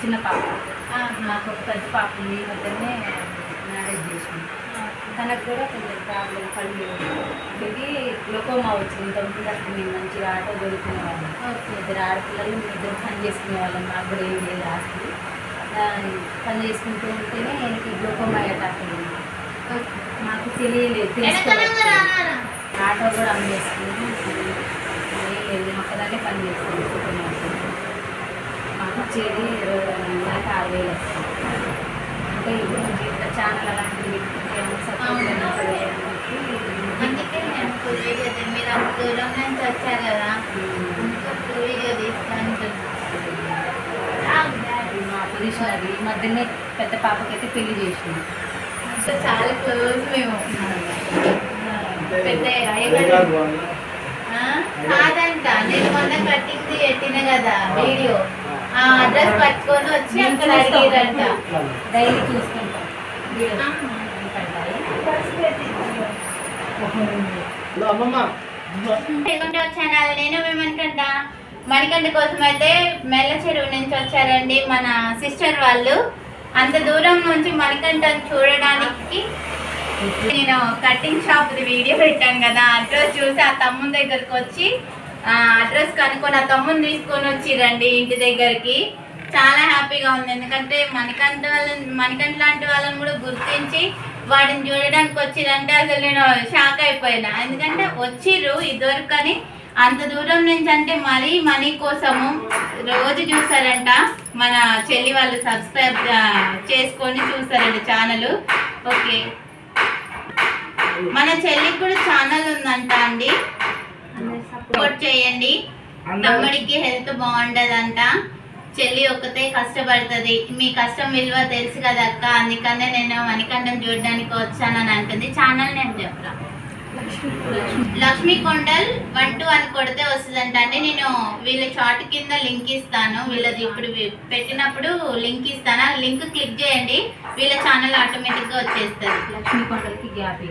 చిన్న పాప. నాకు ఒక పెద్ద పాప ఉంది. ఈ మధ్యనే మ్యారేజ్ చేసింది తనకు కూడా కొంచెం ప్రాబ్లం కళ్ళు ఇది గ్లూకోమా వచ్చింది. ఇంతకుముందు అసలు మేము మంచిగా ఆటో దొరుకునే వాళ్ళం ఇద్దరు ఆడపిల్లలు మేము ఇద్దరు పని చేసుకునే వాళ్ళం మాకు కూడా ఏం లేదు ఆస్తి. పని చేసుకుంటూ ఉంటేనే ఆయనకి గ్లూకోమా అటాక్ అయింది. నాకు తెలియలేదు. తెలుసుకోలేదు. ఆటో కూడా అమ్మేసుకుంది ఏం లేదు మొక్కదాన్ని పని చేస్తుంది. వచ్చేది ఇరవై నెలకి ఆరు వేలు వస్తుంది. అంటే ఇప్పుడు జీవిత ఛానల్ అలాంటివి అందుకే నేను ఫుల్ వీడియో మీరు అంత దూరం నుంచి వచ్చారు కదా. ఇంకా ఫుల్ వీడియో తీసుకుంటున్నాను మా పొజిషన్ అది. ఈ మధ్యనే పెద్ద పాపకైతే పెళ్ళి చేసింది. ఇంకా చాలా క్లోజ్ మేము. పెద్ద ఆ? కాదంట. నేను మొన్న కట్టింగ్ పెట్టిన కదా వీడియో. ఆ అడ్రస్ పట్టుకొని వచ్చి అక్కడ అడిగిరంట. డైలీ చూసుకుంటాం ఛానల్. నేను మేమనుకుంట మణికంఠ. కోసం అయితే మెల్ల చెరువు నుంచి వచ్చారండి మన సిస్టర్ వాళ్ళు. అంత దూరం నుంచి మణికంఠను చూడడానికి నేను కటింగ్ షాప్ వీడియో పెట్టాను కదా. అడ్రస్ చూసి ఆ తమ్ముని దగ్గరకు వచ్చి అడ్రస్ కనుక్కొని ఆ తమ్ముని తీసుకొని వచ్చిరండి ఇంటి దగ్గరికి. చాలా హ్యాపీగా ఉంది. ఎందుకంటే మణికంఠ వాళ్ళని మణికంఠ లాంటి వాళ్ళని కూడా గుర్తించి వాడిని చూడడానికి వచ్చిరంటే అసలు నేను షాక్ అయిపోయినా. ఎందుకంటే వచ్చిర్రు ఇదివరకు కానీ అంత దూరం నుంచి అంటే మరీ మనీ కోసము రోజు చూసారంట మన చెల్లి వాళ్ళు సబ్స్క్రైబ్ చేసుకొని చూసారంట ఛానల్ ఓకే మన చెల్లికి కూడా ఛానల్ ఉందంట అండి. సపోర్ట్ చేయండి. తమ్ముడికి హెల్త్ బాగుండదంట. చెల్లి ఒక్కతే కష్టపడుతుంది. మీ కష్టం విలువ తెలుసు కదా అక్క. అందుకనే నేను మణికంఠం చూడడానికి వచ్చానని అంటుంది. ఛానల్ నేమ్ చెప్పరా లక్ష్మీ కొండల్ వన్ టూ అని కొడితే వస్తుందంట. అండి నేను వీళ్ళ షార్ట్ కింద లింక్ ఇస్తాను. వీళ్ళది ఇప్పుడు పెట్టినప్పుడు లింక్ ఇస్తాను. లింక్ క్లిక్ చేయండి. వీళ్ళ ఛానల్ ఆటోమేటిక్గా వచ్చేస్తుంది. లక్ష్మీ కొండలకి గ్యాప్